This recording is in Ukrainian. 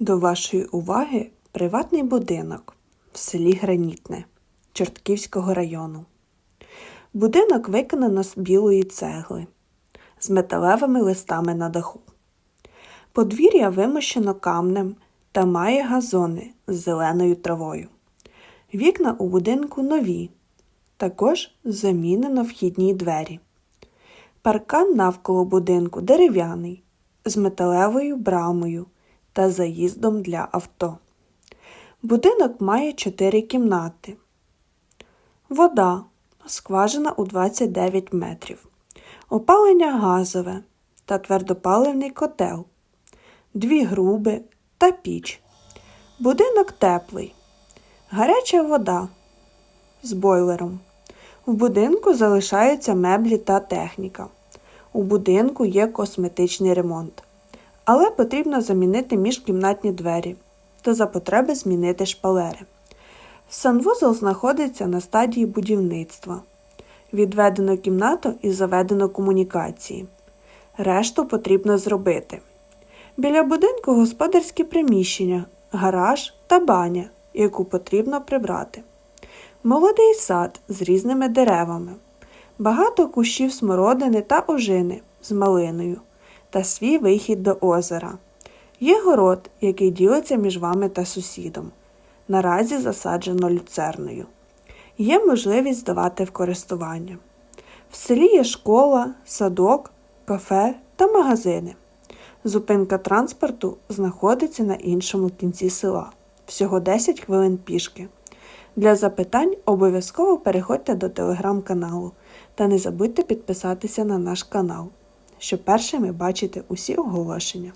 До вашої уваги приватний будинок в селі Гранітне Чортківського району. Будинок виконано з білої цегли з металевими листами на даху. Подвір'я вимощено камнем та має газони з зеленою травою. Вікна у будинку нові. Також замінено вхідні двері. Паркан навколо будинку дерев'яний з металевою брамою та заїздом для авто. Будинок має чотири кімнати. Вода. Скважина у 29 метрів. Опалення газове та твердопаливний котел. Дві груби та піч. Будинок теплий. Гаряча вода з бойлером. В будинку залишаються меблі та техніка. У будинку є косметичний ремонт. Але потрібно замінити міжкімнатні двері та за потреби змінити шпалери. Санвузол знаходиться на стадії будівництва. Відведено кімнату і заведено комунікації. Решту потрібно зробити. Біля будинку господарські приміщення, гараж та баня, яку потрібно прибрати. Молодий сад з різними деревами, багато кущів смородини та ожини з малиною та свій вихід до озера. Є город, який ділиться між вами та сусідом. Наразі засаджено люцерною. Є можливість здавати в користування. В селі є школа, садок, кафе та магазини. Зупинка транспорту знаходиться на іншому кінці села. Всього 10 хвилин пішки. Для запитань обов'язково переходьте до телеграм-каналу та не забудьте підписатися на наш канал, щоб першими бачити усі оголошення.